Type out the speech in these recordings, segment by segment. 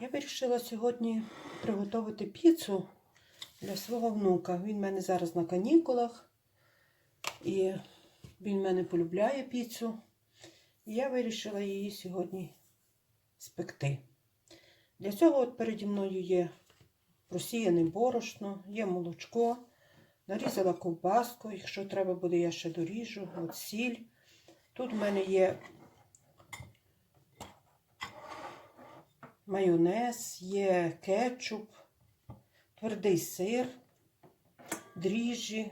Я вирішила сьогодні приготувати піцу для свого внука. Він в мене зараз на канікулах, і він в мене полюбляє піцу. І я вирішила її сьогодні спекти. Для цього от переді мною є просіяне борошно, є молочко, нарізала ковбаску, якщо треба буде, я ще доріжу, от сіль. Тут в мене є майонез, є кетчуп, твердий сир, дріжджі.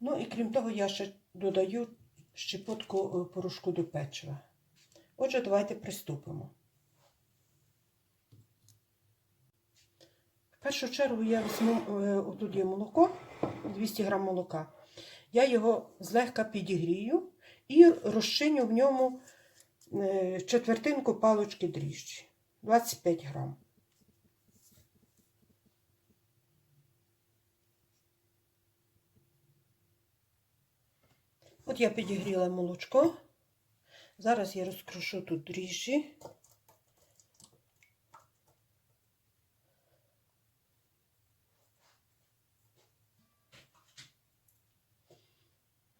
Ну і крім того, я ще додаю щепотку е, порошку до печива. Отже, давайте приступимо. В першу чергу я візьму, е, отут є молоко, 200 г молока. Я його злегка підігрію і розчиню в ньому е, четвертинку палочки дріжджі. 25 грам. От я підігріла молочко. Зараз я розкрушу тут дріжджі.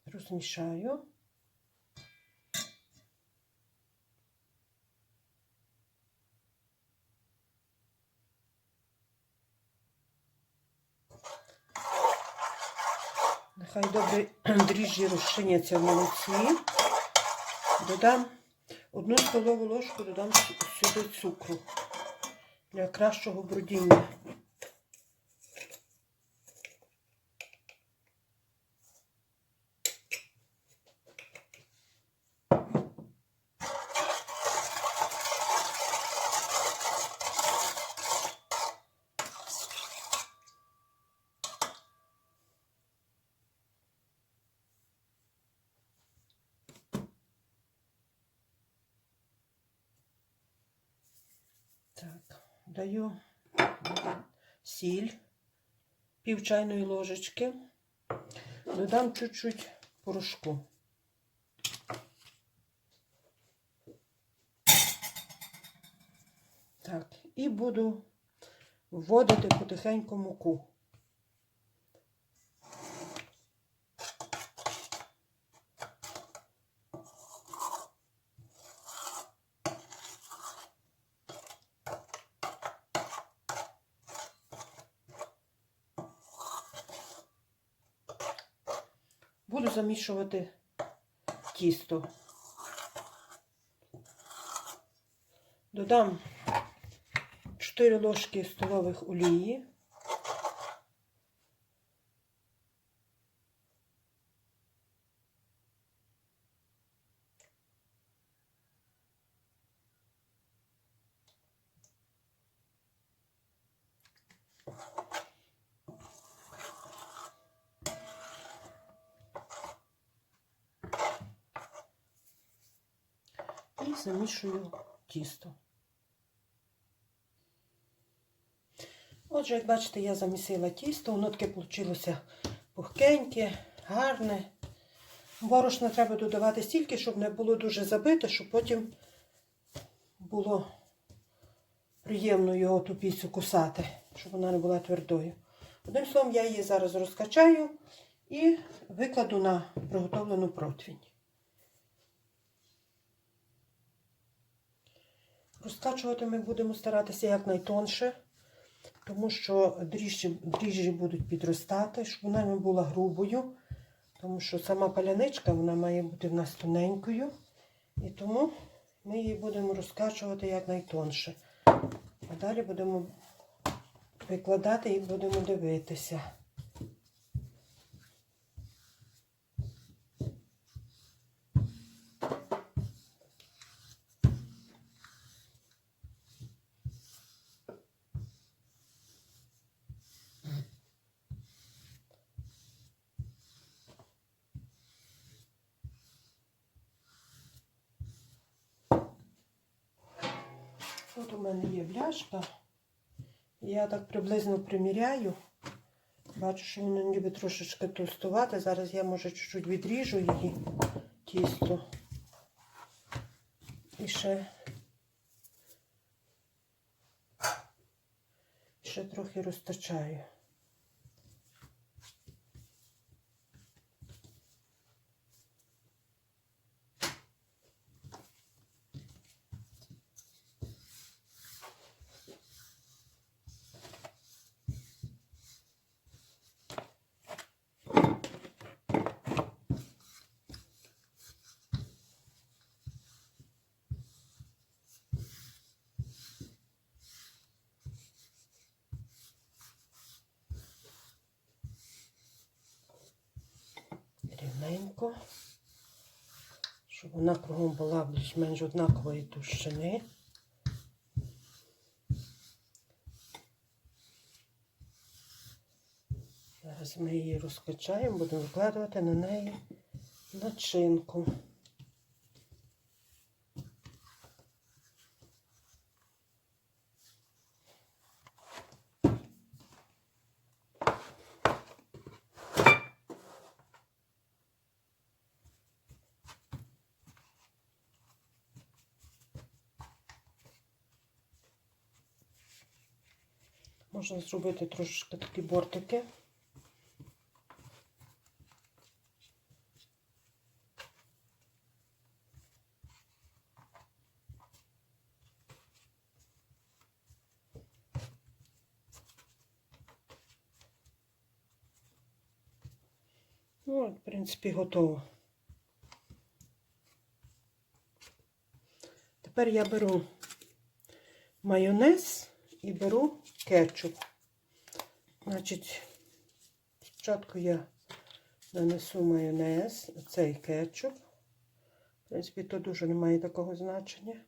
Розмішаю. Нехай добре дріжджі розчиняться в молоці. Додам одну столову ложку, додам сюди цукру для кращого бродіння. Так, даю сіль, пів чайної ложечки, додам чуть-чуть порошку. Так, і буду вводити потихеньку муку. Буду замішувати тісто. Додам 4 ложки столових олії. і замішую тісто. Отже, як бачите, я замісила тісто, воно таке вийшло пухкеньке, гарне. Борошна треба додавати стільки, щоб не було дуже забите, щоб потім було приємно його ту піцу кусати, щоб вона не була твердою. Одним словом, я її зараз розкачаю і викладу на приготовлену противень. Розкачувати ми будемо старатися якнайтонше, тому що дріжджі, дріжджі будуть підростати, щоб вона не була грубою, тому що сама паляничка вона має бути в нас тоненькою. І тому ми її будемо розкачувати якнайтонше. А далі будемо викладати і будемо дивитися. У мене є бляшка. Я так приблизно приміряю. Бачу, що воно ніби трошечки товстувати. Зараз я, може, чуть-чуть відріжу її тісто. І ще ще трохи розтачаю. Рівненько, щоб вона кругом була більш-менш однакової товщини. Зараз ми її розкачаємо, будемо викладувати на неї начинку. Можна зробити трошки такі бортики. Ну, в принципі, готово. Тепер я беру майонез і беру кетчуп. Значить, спочатку я нанесу майонез, цей кетчуп. В принципі, то дуже не має такого значення.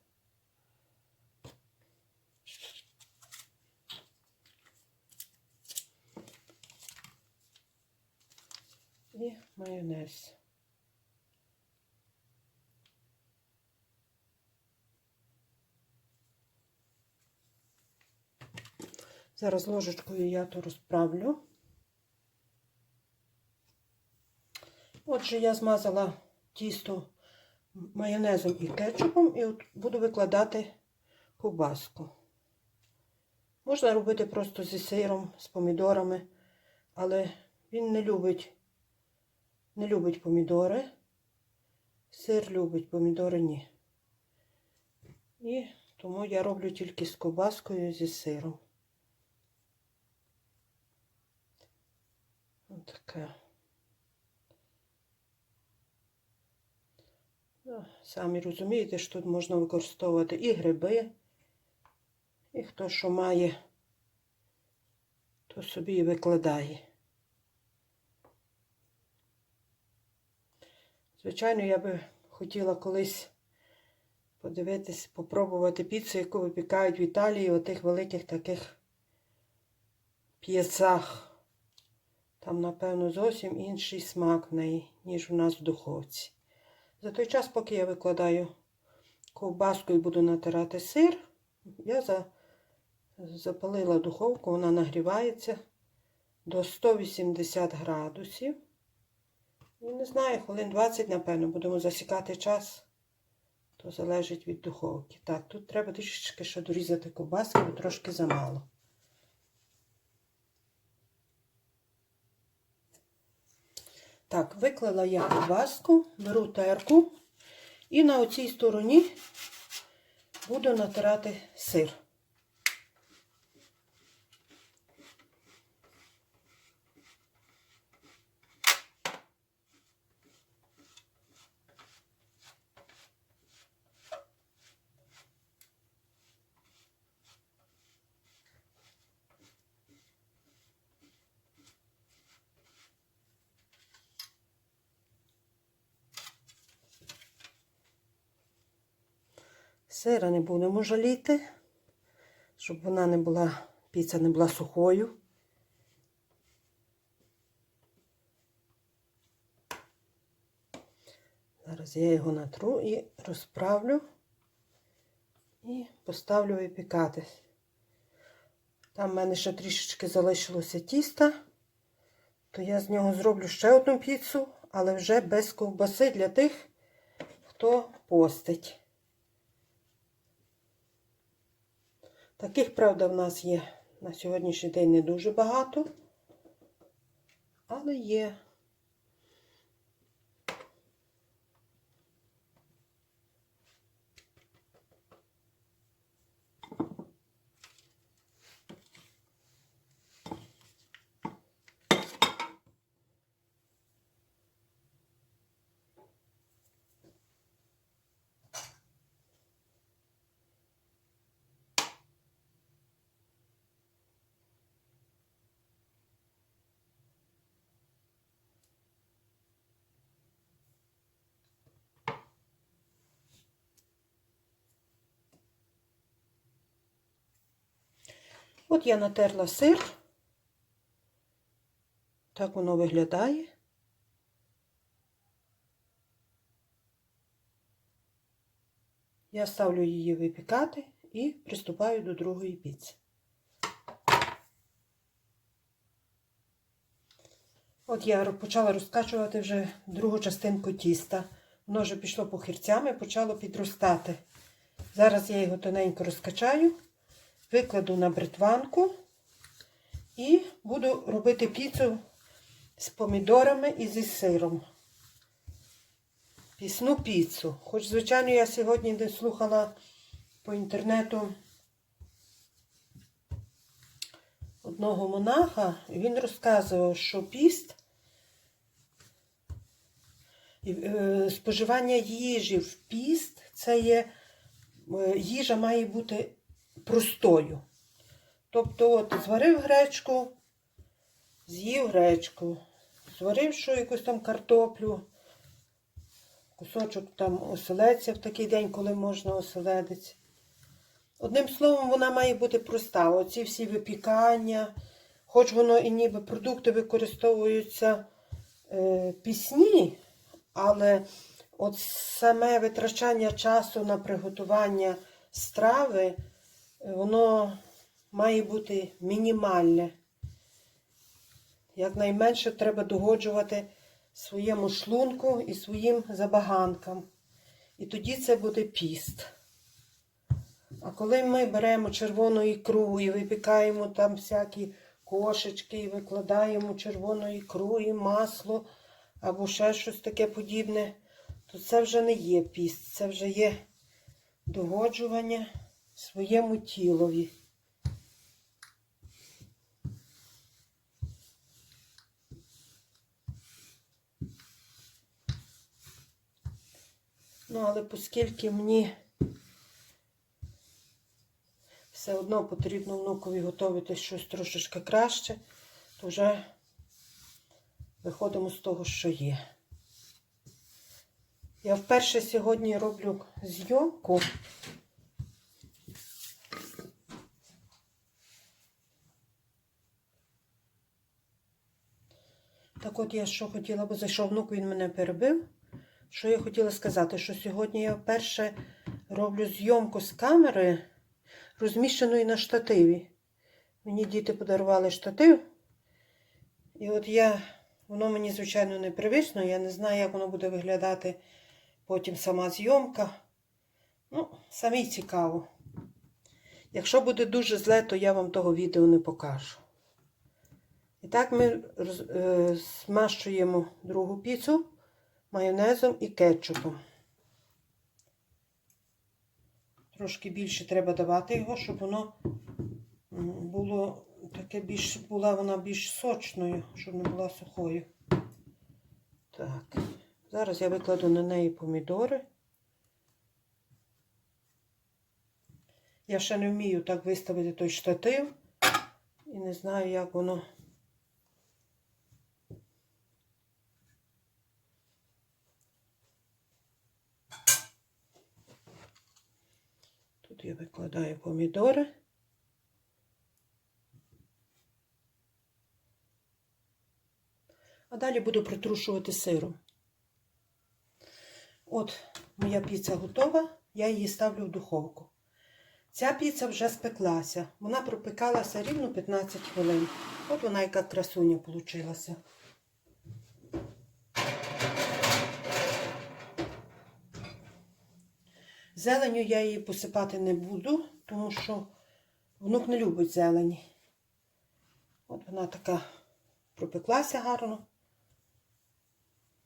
І майонез. Зараз ложечкою я то розправлю. Отже, я змазала тісто майонезом і кетчупом і от буду викладати ковбаску. Можна робити просто зі сиром, з помідорами, але він не любить, не любить помідори. Сир любить, помідори ні. І тому я роблю тільки з ковбаскою зі сиром. Таке. Ну, самі розумієте, що тут можна використовувати і гриби, і хто що має, то собі і викладає. Звичайно, я би хотіла колись подивитись, попробувати піцу, яку випікають в Італії у тих великих таких п'єцах. Там, напевно, зовсім інший смак в неї, ніж у нас в духовці. За той час, поки я викладаю ковбаску і буду натирати сир, я за... запалила духовку, вона нагрівається до 180 градусів. І не знаю, хвилин 20, напевно, будемо засікати час, то залежить від духовки. Так, тут треба трішечки ще дорізати ковбаски, бо трошки замало. Так, виклала я ковбаску, беру терку і на оцій стороні буду натирати сир. Сира не будемо жаліти, щоб вона не була, піца не була сухою. Зараз я його натру і розправлю і поставлю випікатись. Там в мене ще трішечки залишилося тіста, то я з нього зроблю ще одну піцу, але вже без ковбаси для тих, хто постить. Таких, правда, в нас є На сьогоднішній день не дуже багато, але є. От я натерла сир. Так воно виглядає. Я ставлю її випікати і приступаю до другої піци. От я почала розкачувати вже другу частинку тіста. Воно вже пішло похирцями, почало підростати. Зараз я його тоненько розкачаю, викладу на бритванку і буду робити піцу з помідорами і зі сиром. Пісну піцу. Хоч, звичайно, я сьогодні не слухала по інтернету одного монаха, і він розказував, що піст, е, споживання їжі в піст, це є, е, їжа має бути простою. Тобто, от, зварив гречку, з'їв гречку, зварив що якусь там картоплю, кусочок там оселедця в такий день, коли можна оселедець. Одним словом, вона має бути проста. Оці всі випікання, хоч воно і ніби продукти використовуються е, пісні, але от саме витрачання часу на приготування страви, воно має бути мінімальне. Якнайменше треба догоджувати своєму шлунку і своїм забаганкам. І тоді це буде піст. А коли ми беремо червону ікру і випікаємо там всякі кошечки, і викладаємо червону ікру і масло, або ще щось таке подібне, то це вже не є піст, це вже є догоджування своєму тілові. Ну, але оскільки мені все одно потрібно внукові готувати щось трошечки краще, то вже виходимо з того, що є. Я вперше сьогодні роблю зйомку. Так от я що хотіла, бо зайшов внук, він мене перебив. Що я хотіла сказати, що сьогодні я вперше роблю зйомку з камери, розміщеної на штативі. Мені діти подарували штатив. І от я, воно мені, звичайно, не привично, я не знаю, як воно буде виглядати потім сама зйомка. Ну, самі цікаво. Якщо буде дуже зле, то я вам того відео не покажу. І так ми роз- е, другу піцу майонезом і кетчупом. Трошки більше треба давати його, щоб воно було таке більш, була вона більш сочною, щоб не була сухою. Так, зараз я викладу на неї помідори. Я ще не вмію так виставити той штатив і не знаю, як воно. Тут я викладаю помідори. А далі буду притрушувати сиром. От моя піца готова, я її ставлю в духовку. Ця піца вже спеклася. Вона пропікалася рівно 15 хвилин. От вона яка красуня получилася. Зеленю я її посипати не буду, тому що внук не любить зелені. От вона така пропеклася гарно.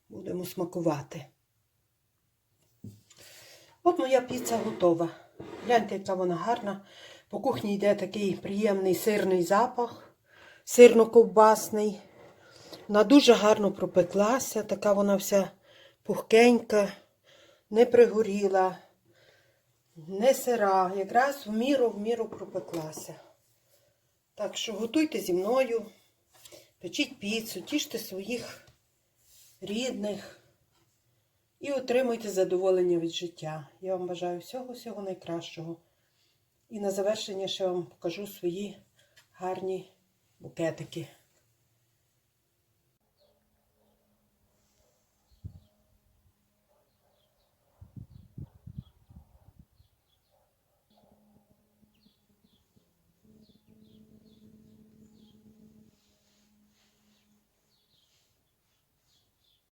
Будемо смакувати. От моя піца готова. Гляньте, яка вона гарна. По кухні йде такий приємний сирний запах, сирно-ковбасний. Вона дуже гарно пропеклася, така вона вся пухкенька, не пригоріла, не сира. Якраз в міру в міру пропеклася. Так що готуйте зі мною, печіть піцу, тіште своїх рідних і отримуйте задоволення від життя. Я вам бажаю всього-всього найкращого. І на завершення ще вам покажу свої гарні букетики.